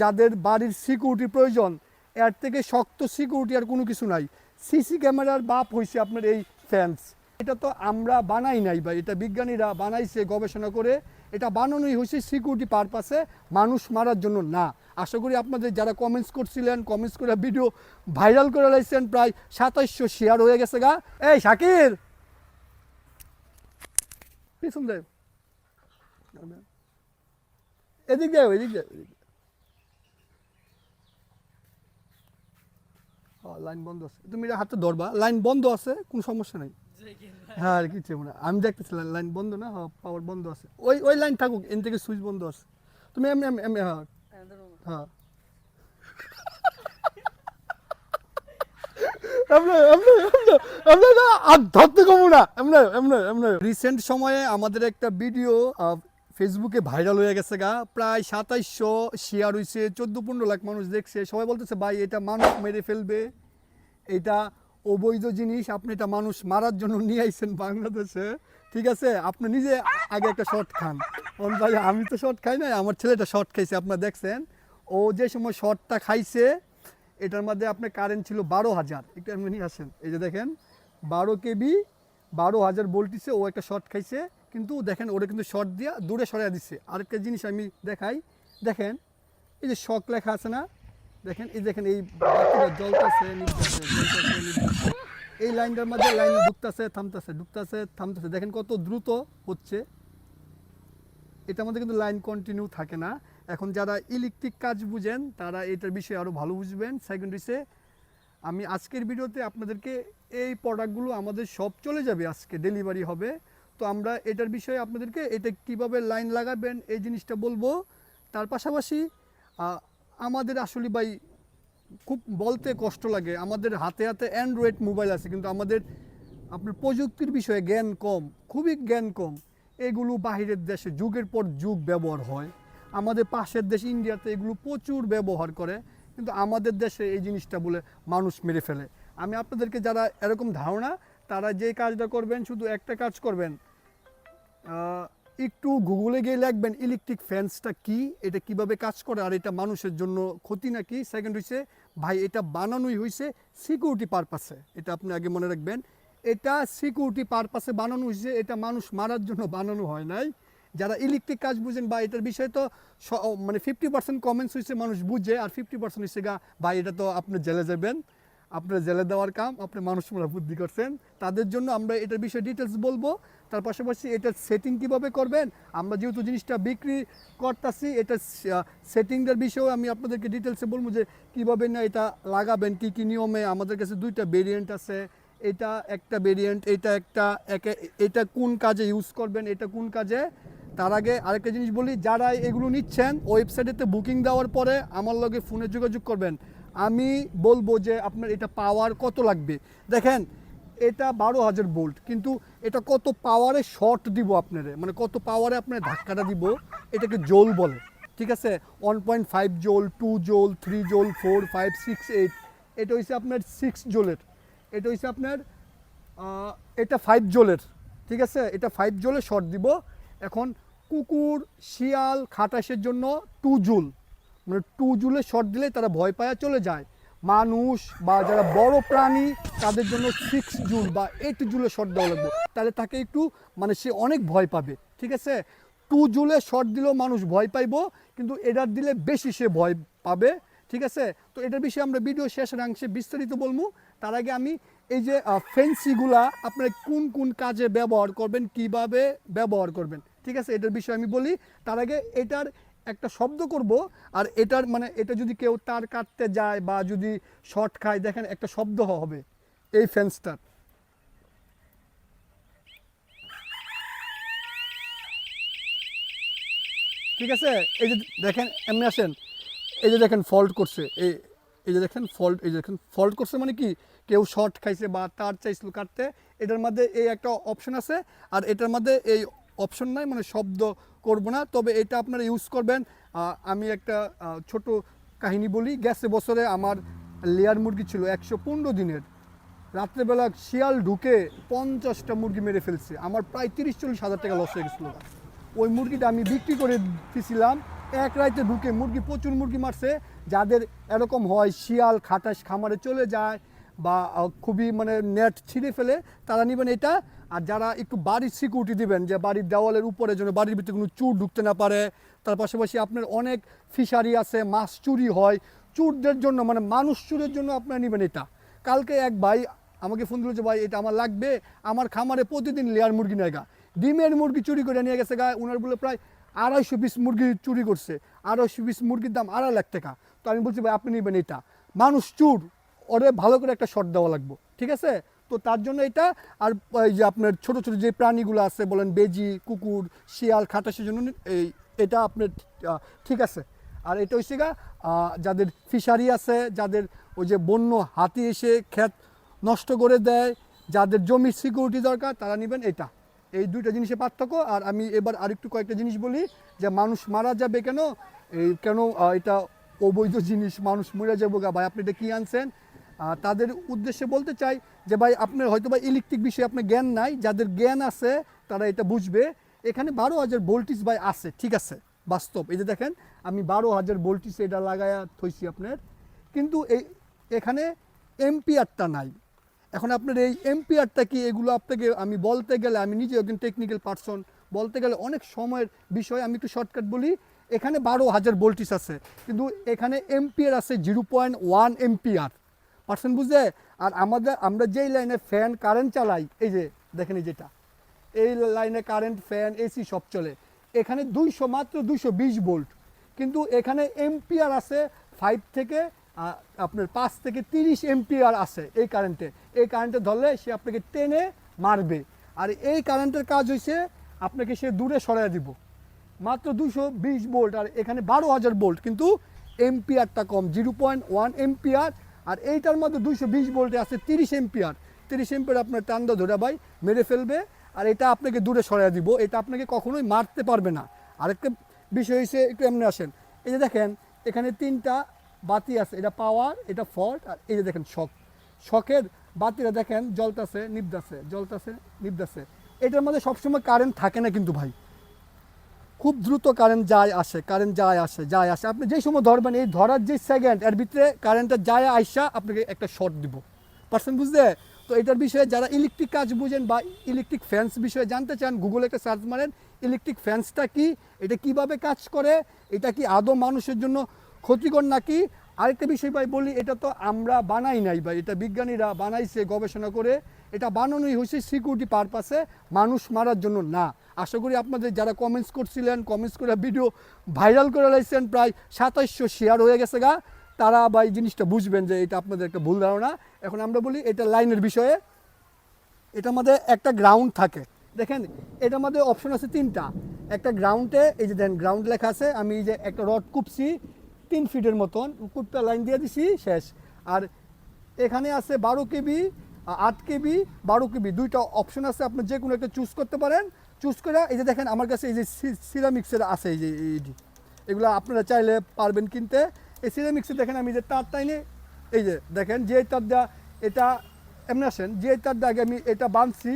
যাদের বাড়ির সিকিউরিটি প্রয়োজন, এর থেকে শক্ত সিকিউরিটি আর কোনো কিছু নাই। সিসি ক্যামেরার বাপ হয়েছে আপনার এই ফ্যান্স এটা তো আমরা বানাই নাই ভাই, এটা বিজ্ঞানীরা বানাইছে, গবেষণা করে। এটা বানানোই হয়েছে সিকিউরিটি পারপাসে মানুষ মারার জন্য না। আশা করি আপনাদের যারা কমেন্টস করছিলেন কমেন্টস করে ভিডিও ভাইরাল করে লাইছেন, প্রায় সাতাইশশো শেয়ার হয়ে গেছে গা। এই শাকির পিছন দেয় এদিক যাও এদিক যাও এদিক যাও। হ্যাঁ, লাইন বন্ধ আছে। তুমি এটা হাতে ধরবা। লাইন বন্ধ আছে, কোনো সমস্যা নেই। হ্যাঁ আর কিছু না। আমি দেখতেছিলাম লাইন বন্ধ না হ্যাঁ পাওয়ার বন্ধ আছে। ওই ওই লাইন থাকুক এন থেকে সুইচ বন্ধ আছে। তুমি এমনি এমনি এমনি হ্যাঁ। হ্যাঁ। রিসেন্ট সময়ে আমাদের একটা ভিডিও ফেসবুকে ভাইরাল হয়ে গেছে গা। প্রায় সাতাইশশো শেয়ার হয়েছে চোদ্দ পনেরো লাখ মানুষ দেখছে। সবাই বলতেছে, ভাই, এটা মানুষ মেরে ফেলবে। এটা অবৈধ জিনিস। আপনি এটা মানুষ মারার জন্য নিয়ে আইছেন বাংলাদেশে। ঠিক আছে? আপনি নিজে আগে একটা শর্ট খান। ভাই, আমি তো শর্ট খাই নাই, আমার ছেলেটা শর্ট খাইছে, আপনারা দেখছেন? ও যে সময় শর্টটা খাইছে, এটার মধ্যে আপনার কারেন্ট ছিল বারো হাজার। একটু এমনি নিয়ে আসেন, এই যে দেখেন, বারো কেবি, বারো হাজার ভোল্টিসে ও একটা শর্ট খাইছে। কিন্তু দেখেন, ওটা কিন্তু শর্ট দিয়া দূরে সরাই দিচ্ছে আরেকটা জিনিস আমি দেখাই, দেখেন, এই যে শক লেখা আছে না, দেখেন, এই দেখেন, এই নিভতেছে। এই লাইনটার মধ্যে লাইন ঢুকতেছে, থামতেছে ঢুকতেছে, থামতেছে। দেখেন কত দ্রুত হচ্ছে। এটার মধ্যে কিন্তু লাইন কন্টিনিউ থাকে না। এখন যারা ইলেকট্রিক কাজ বুঝেন, তারা এটার বিষয়ে আরও ভালো বুঝবেন। সেকেন্ডারিসে আমি আজকের ভিডিওতে আপনাদেরকে এই প্রোডাক্টগুলো আমাদের সব চলে যাবে। আজকে ডেলিভারি হবে। তো আমরা এটার বিষয়ে আপনাদেরকে এটা কীভাবে লাইন লাগাবেন এই জিনিসটা বলব। তার পাশাপাশি আমাদের আসলে ভাই খুব বলতে কষ্ট লাগে। আমাদের হাতে হাতে অ্যান্ড্রয়েড মোবাইল আছে, কিন্তু আমাদের, আপনার প্রযুক্তির বিষয়ে জ্ঞান কম, খুবই জ্ঞান কম। এগুলো বাহিরের দেশে যুগের পর যুগ ব্যবহার হয়। আমাদের পাশের দেশ ইন্ডিয়াতে এগুলো প্রচুর ব্যবহার করে, কিন্তু আমাদের দেশে এই জিনিসটা বলে মানুষ মেরে ফেলে। আমি আপনাদেরকে যারা এরকম ধারণা, তারা যে কাজটা করবেন, শুধু একটা কাজ করবেন একটু গুগলে গিয়ে লিখবেন ইলেকট্রিক ফ্যান্সটা কি? এটা কীভাবে কাজ করে? আর এটা মানুষের জন্য ক্ষতি নাকি? সেকেন্ড হয়েছে ভাই, এটা বানানোই হয়েছে সিকিউরিটি পারপাসে এটা আপনি আগে মনে রাখবেন, এটা সিকিউরিটি পারপাসে বানানো হয়েছে এটা মানুষ মারার জন্য বানানো হয় নাই। যারা ইলেকট্রিক কাজ বুঝেন বা এটার বিষয়ে তো মানে ফিফটি পার্সেন্ট কমেন্টস হয়েছে মানুষ বুঝে, আর ফিফটি পার্সেন্ট হয়েছে গা, ভাই, এটা তো আপনি জেলে যাবেন। আপনার জেলে দেওয়ার কাম, আপনি মানুষ মারা বুদ্ধি করছেন। তাদের জন্য আমরা এটার বিষয়ে ডিটেলস বলব। তার পাশাপাশি এটার সেটিং কীভাবে করবেন? আমরা যেহেতু জিনিসটা বিক্রি করতেছি, এটা সেটিংটার বিষয়েও আমি আপনাদেরকে ডিটেলসে বলব যে কীভাবে না এটা লাগাবেন, কী কী নিয়মে। আমাদের কাছে দুইটা ভেরিয়েন্ট আছে। এটা একটা ভেরিয়েন্ট এটা একটা, একে- এটা কোন কাজে ইউজ করবেন, এটা কোন কাজে। তার আগে আরেকটা জিনিস বলি, যারা এগুলো নিচ্ছেন ওয়েবসাইটেতে বুকিং দেওয়ার পরে আমার লগে ফোনে যোগাযোগ করবেন। আমি বলব যে আপনার এটা পাওয়ার কত লাগবে? দেখেন এটা বারো হাজার বোল্ট, কিন্তু এটা কত পাওয়ারে শর্ট দিব আপনারে? মানে কত পাওয়ারে আপনার ধাক্কাটা দিব? এটাকে জোল বলে, ঠিক আছে? One point five joule two joule three joule four five six eight এটা হচ্ছে আপনার সিক্স জোলের। এটা হচ্ছে আপনার এটা ফাইভ জোলের, ঠিক আছে? এটা ফাইভ জোলে শর্ট দিব। এখন কুকুর, শিয়াল, খাটাসের জন্য টু জুল। মানে টু জুলে শর্ট দিলে তারা ভয় পায়া চলে যায়। মানুষ বা যারা বড় প্রাণী, তাদের জন্য সিক্স জুল বা এইট জুলে শর্ট দেওয়া লাগবে। তাহলে তাকে একটু মানে সে অনেক ভয় পাবে, ঠিক আছে? টু জুলে শর্ট দিলেও মানুষ ভয় পাইব, কিন্তু এটার দিলে বেশি সে ভয় পাবে, ঠিক আছে? তো এটার বিষয়ে আমরা ভিডিও শেষের অংশে বিস্তারিত বলব। তার আগে আমি এই যে ফেন্সিগুলা আপনারা কোন কোন কাজে ব্যবহার করবেন, কীভাবে ব্যবহার করবেন, ঠিক আছে? এটার বিষয়ে আমি বলি। তার আগে এটার একটা শব্দ করব, আর এটার মানে এটা যদি কেউ তার কাটতে যায় বা যদি শর্ট খায়, দেখেন একটা শব্দ হবে এই ফেন্সটার ঠিক আছে? এই যে দেখেন, এমনি আসেন। এই যে দেখেন ফল্ট করছে। এই এই যে দেখেন ফল্ট এই যে দেখেন ফল্ট করছে মানে কি? কেউ শর্ট খাইছে বা তার চাইছিল কাটতে, এটার মধ্যে এই একটা অপশন আছে, আর এটার মধ্যে এই অপশন নাই মানে শব্দ করব না। তবে এটা আপনারা ইউজ করবেন। আমি একটা ছোট কাহিনী বলি। গেছে বছরে আমার লেয়ার মুরগি ছিল একশো পনেরো দিনের। রাত্রেবেলা শিয়াল ঢুকে পঞ্চাশটা মুরগি মেরে ফেলছে। আমার প্রায় তিরিশ চল্লিশ হাজার টাকা লস হয়ে গেছিল। ওই মুরগিটা আমি বিক্রি করে দিয়েছিলাম এক রাইতে ঢুকে মুরগি প্রচুর মুরগি মারছে। যাদের এরকম হয়, শিয়াল, খাটাস খামারে চলে যায় বা খুবই মানে নেট ছিঁড়ে ফেলে, তারা নেবেন এটা। আর যারা একটু বাড়ির সিকিউরিটি দিবেন, যে বাড়ির দেওয়ালের উপরে যেন বাড়ির ভিতরে কোনো চুর ঢুকতে না পারে, তার পাশাপাশি আপনার অনেক ফিশারি আছে, মাছ চুরি হয়, চুরদের জন্য মানে মানুষ চুরের জন্য আপনারা নেবেন এটা। কালকে এক ভাই আমাকে ফোন দিল যে, ভাই, এটা আমার লাগবে, আমার খামারে প্রতিদিন লেয়ার মুরগি নেয় গা। ডিমের মুরগি চুরি করে নিয়ে গেছে গা ওনার বলে প্রায় আড়াইশো পিস মুরগি চুরি করছে। আড়াইশো পিস মুরগির দাম আড়াই লাখ টাকা। তো আমি বলছি, ভাই, আপনি নেবেন এটা। মানুষ চুর। ওরে ভালো করে একটা শট দেওয়া লাগবে, ঠিক আছে? তো তার জন্য এটা, আর এই যে আপনার ছোট ছোট যে প্রাণীগুলো আছে, বলেন বেজি, কুকুর, শিয়াল খাটাসের জন্য এই, এটা আপনার ঠিক আছে। আর এটা হচ্ছে গা যাদের ফিশারি আছে, যাদের ওই যে বন্য হাতি এসে ক্ষেত নষ্ট করে দেয়, যাদের জমির সিকিউরিটি দরকার, তারা নেবেন এটা। এই দুইটা জিনিসের পার্থক্য, আর আমি এবার আরেকটু কয়েকটা জিনিস বলি, যে মানুষ মারা যাবে কেন? এই কেন এটা অবৈধ জিনিস, মানুষ মরে যাব গা? ভাই, আপনি এটা কী আনছেন? তাদের উদ্দেশ্যে বলতে চাই যে ভাই, আপনার হয়তো বা ইলেকট্রিক বিষয়ে আপনার জ্ঞান নাই, যাদের জ্ঞান আছে তারা এটা বুঝবে। এখানে বারো হাজার ভোল্টিস ভাই আছে, ঠিক আছে, বাস্তব। এই যে দেখেন, আমি বারো হাজার ভোল্টিস এটা লাগায়া থইছি আপনার। কিন্তু এই, এখানে এমপিআরটা নাই। এখন আপনার এই এমপিআরটা কি, এগুলো আপনাকে, আমি বলতে গেলে, আমি নিজে একজন টেকনিক্যাল পার্সন বলতে গেলে অনেক সময়ের বিষয়, আমি একটু শর্টকাট বলি। এখানে বারো হাজার ভোল্টিস আছে, কিন্তু এখানে এমপিআর আছে zero point one MPR percent বুঝে? আর আমাদের, আমরা যেই লাইনে ফ্যান কারেন্ট চালাই, এই যে, দেখেন যেটা। এই লাইনে কারেন্ট ফ্যান এসি সব চলে। এখানে দুইশো মাত্র দুইশো বিশ ভোল্ট কিন্তু এখানে এমপিআর আছে ফাইভ থেকে আপনার পাঁচ থেকে তিরিশ এমপিআর আছে এই কারেন্টে এই কারেন্টে ধরলে সে আপনাকে টেনে মারবে। আর এই কারেন্টের কাজ হয়েছে আপনাকে সে দূরে সরাই দিব। মাত্র দুশো বিশ বোল্ট আর এখানে বারো হাজার বোল্ট কিন্তু এমপিআরটা কম জিরো পয়েন্ট ওয়ান এমপিআর আর এইটার মধ্যে দুইশো বিশ ভোল্টে আছে তিরিশ এমপিআর তিরিশ এমপিআর আপনার টান্দা ধরে ভাই মেরে ফেলবে। আর এটা আপনাকে দূরে সরাই দিব। এটা আপনাকে কখনোই মারতে পারবে না। আরেকটা বিষয় হচ্ছে একটু এমনি আসেন। এই যে দেখেন, এখানে তিনটা বাতি আছে। এটা পাওয়ার এটা ফল্ট আর এই যে দেখেন শখ শখের বাতিরা দেখেন জলতাছে নিবদাছে জ্বলতাছে নিবদাছে এটার মধ্যে সবসময় কারেন্ট থাকে না কিন্তু ভাই। খুব দ্রুত কারেন্ট যায় আসে কারেন্ট যায় আসে যায় আসে। আপনি যেই সময় ধরবেন, এই ধরার যে সেকেন্ড এর ভিতরে কারেন্টটা যায় আইসা আপনাকে একটা শর্ট দিব। পার্সেন বুঝতে তো এটার বিষয়ে যারা ইলেকট্রিক কাজ বুঝেন বা ইলেকট্রিক ফ্যান্স বিষয়ে জানতে চান গুগলে একটা সার্চ মারেন ইলেকট্রিক ফ্যান্সটা কি? এটা কীভাবে কাজ করে? এটা কি আদৌ মানুষের জন্য ক্ষতিকর নাকি? আরেকটা বিষয় ভাই বলি, এটা তো আমরা বানাই নাই ভাই। এটা বিজ্ঞানীরা বানাইছে, গবেষণা করে। এটা বানানোই হয়েছে সিকিউরিটি পারপাসে মানুষ মারার জন্য না। আশা করি আপনাদের যারা কমেন্টস করছিলেন কমেন্টস করে ভিডিও ভাইরাল করে লাইছেন, প্রায় সাতাইশশো শেয়ার হয়ে গেছে গা। তারা বা এই জিনিসটা বুঝবেন যে এটা আপনাদের একটা ভুল ধারণা। এখন আমরা বলি, এটা লাইনের বিষয়ে। এটা আমাদের একটা গ্রাউন্ড থাকে। দেখেন, এটা মধ্যে অপশন আছে তিনটা। একটা গ্রাউন্ডে এই যে দেন গ্রাউন্ড লেখা আছে, আমি এই যে একটা রড কুপছি, তিন ফিটের মতন। কুপটা লাইন দিয়ে দিছি, শেষ। আর এখানে আছে বারো কেবি আট কেবি, বারো কেবি। দুইটা অপশন আছে, আপনি যে কোনো একটা চুজ করতে পারেন। চুজ করে, এই যে দেখেন আমার কাছে এই যে সিরামিক্সের আছে এই যে এইটি এগুলো আপনারা চাইলে পারবেন কিনতে। এই সিরামিক্সে দেখেন আমি যে তার টাইনে, এই যে দেখেন যে তার দেওয়া এটা এমনি আসেন, যে তার আগে আমি এটা বাঁধছি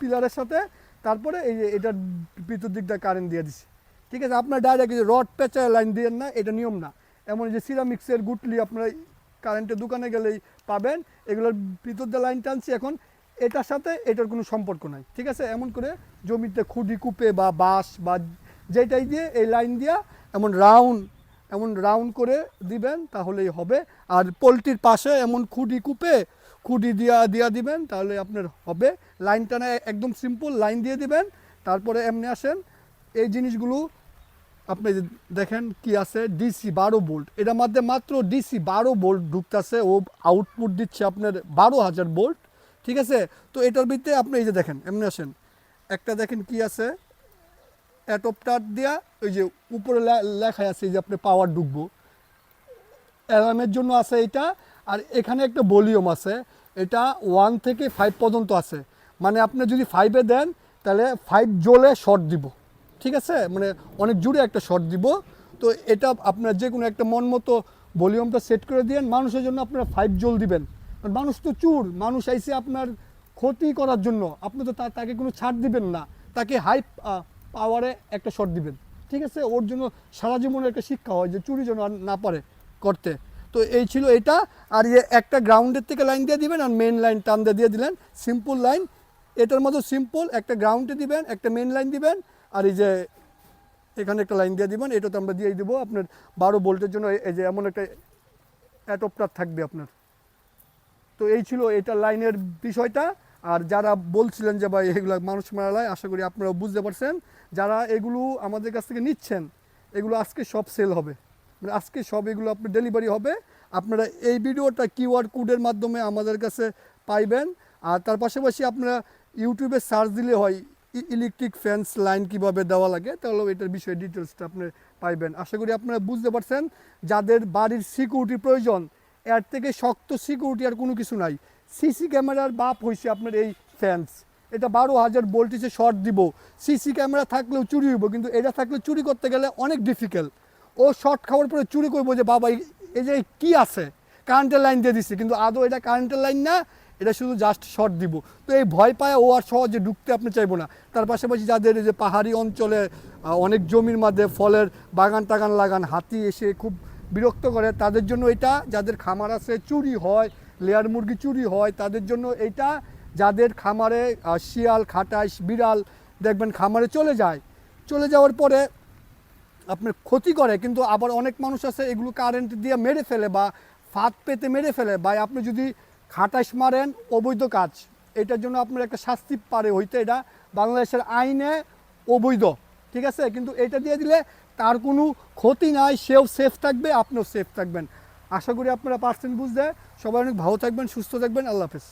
পিলারের সাথে, তারপরে এই যে এটার বিদ্যুৎ দিকটা কারেন্ট দিয়ে দিছি। ঠিক আছে, আপনার ডাইরেক্ট যে রড পেঁচায় লাইন দিয়ে না, এটা নিয়ম না। এমন যে সিরামিক্সের গুটলি আপনারা কারেন্টের দোকানে গেলেই পাবেন। এগুলোর বিদ্যুৎ দিয়ে লাইন টানছি এখন এটার সাথে এটার কোনো সম্পর্ক নাই, ঠিক আছে? এমন করে জমিতে খুঁড়ি কূপে বা বাঁশ বা যেটাই দিয়ে এই লাইন দিয়া এমন রাউন্ড এমন রাউন্ড করে দিবেন, তাহলেই হবে। আর পোলট্রির পাশে এমন খুঁড়ি কূপে খুঁড়ি দিয়া দিয়া দিবেন, তাহলে আপনার হবে। লাইনটা না, একদম সিম্পল লাইন দিয়ে দিবেন, তারপরে এমনি আসেন। এই জিনিসগুলো আপনি দেখেন কি আছে ডিসি বারো বোল্ট। এটার মধ্যে মাত্র ডিসি বারো বোল্ট ঢুকতেছে, ও আউটপুট দিচ্ছে আপনার বারো হাজার ভোল্ট ঠিক আছে? তো এটার ভিতরে আপনি এই যে দেখেন, এমনি আসেন। একটা দেখেন কি আছে? অ্যাটপটার দিয়া ওই যে উপরে লেখা আছে যে আপনি পাওয়ার ঢুকবো। অ্যালার্মের জন্য আছে এটা আর এখানে একটা ভলিউম আছে। এটা ওয়ান থেকে ফাইভ পর্যন্ত আছে। মানে আপনি যদি ফাইভে দেন, তাহলে ফাইভ জোলে শর্ট দিব। ঠিক আছে? মানে অনেক জুড়ে একটা শর্ট দিব। তো এটা আপনার যে কোনো একটা মন মতো ভলিউমটা সেট করে দিয়েন। মানুষের জন্য আপনারা ফাইভ জোল দিবেন। মানুষ তো চুর, মানুষ আইসে আপনার ক্ষতি করার জন্য। আপনি তো তাকে কোনো ছাড় দিবেন না। তাকে হাই পাওয়ারে একটা শর্ট দিবেন। ঠিক আছে? ওর জন্য সারা জীবনের একটা শিক্ষা হয় যে চুরি যেন আর না পারে করতে। তো এই ছিল এটা। আর ইয়ে একটা গ্রাউন্ডের থেকে লাইন দিয়ে দিবেন আর মেন লাইন টান দিয়ে দিয়ে দিলেন। সিম্পল লাইন এটার মতো সিম্পল একটা গ্রাউন্ডে দিবেন, একটা মেন লাইন দিবেন। আর এই যে এখানে একটা লাইন দিয়ে দিবেন। এটা তো আমরা দিয়ে দিব আপনার বারো ভোল্টের জন্য। এই- যে এমন একটা অ্যাডপ্টার থাকবে আপনার। তো এই ছিল এটা লাইনের বিষয়টা। আর যারা বলছিলেন যে ভাই এগুলো মানুষ মারালায় আশা করি আপনারা বুঝতে পারছেন। যারা এগুলো আমাদের কাছ থেকে নিচ্ছেন, এগুলো আজকে সব সেল হবে। মানে আজকে সব এগুলো আপনার ডেলিভারি হবে। আপনারা এই ভিডিওটা কিউআর কোডের মাধ্যমে আমাদের কাছে পাইবেন। আর তার পাশাপাশি আপনারা ইউটিউবে সার্চ দিলে হয় ইলেকট্রিক ফ্যান্স লাইন কীভাবে দেওয়া লাগে তাহলে এটার বিষয়ে ডিটেলসটা আপনি পাইবেন। আশা করি আপনারা বুঝতে পারছেন। যাদের বাড়ির সিকিউরিটি প্রয়োজন এর থেকে শক্ত সিকিউরিটি আর কোনো কিছু নাই। সিসি ক্যামেরার বাপ হয়েছে আপনার এই ফ্যান্স এটা বারো হাজার ভোল্টেজে শর্ট দিব। সিসি ক্যামেরা থাকলেও চুরি হইব, কিন্তু এটা থাকলে চুরি করতে গেলে অনেক ডিফিকাল্ট ও শর্ট খাওয়ার পরে চুরি করব যে, বাবা, এই- যে কি আছে? কারেন্টের লাইন দিয়ে দিচ্ছে কিন্তু আদৌ এটা কারেন্টের লাইন না, এটা শুধু জাস্ট শর্ট দিব। তো এই ভয় পায় ও আর সহজে ঢুকতে আপনি চাইব না। তার পাশাপাশি যাদের যে পাহাড়ি অঞ্চলে অনেক জমির মধ্যে ফলের বাগান টাগান লাগান, হাতি এসে খুব বিরক্ত করে, তাদের জন্য এটা যাদের খামার আছে চুরি হয়, লেয়ার মুরগি চুরি হয়, তাদের জন্য এটা যাদের খামারে শিয়াল খাটাইশ বিড়াল, দেখবেন খামারে চলে যায়। চলে যাওয়ার পরে আপনার ক্ষতি করে, কিন্তু আবার অনেক মানুষ আছে এগুলো কারেন্ট দিয়ে মেরে ফেলে বা ফাঁদ পেতে মেরে ফেলে। বা আপনি যদি খাটাইশ মারেন, অবৈধ কাজ, এটার জন্য আপনার একটা শাস্তি পারে হইতে। এটা বাংলাদেশের আইনে অবৈধ, ঠিক আছে? কিন্তু এটা দিয়ে দিলে তার কোনো ক্ষতি নাই, সেও সেফ থাকবে, আপনিও সেফ থাকবেন। আশা করি আপনারা পার্সেন্ট বুঝতে। সবাই অনেক ভালো থাকবেন, সুস্থ থাকবেন, আল্লাহ হাফেজ।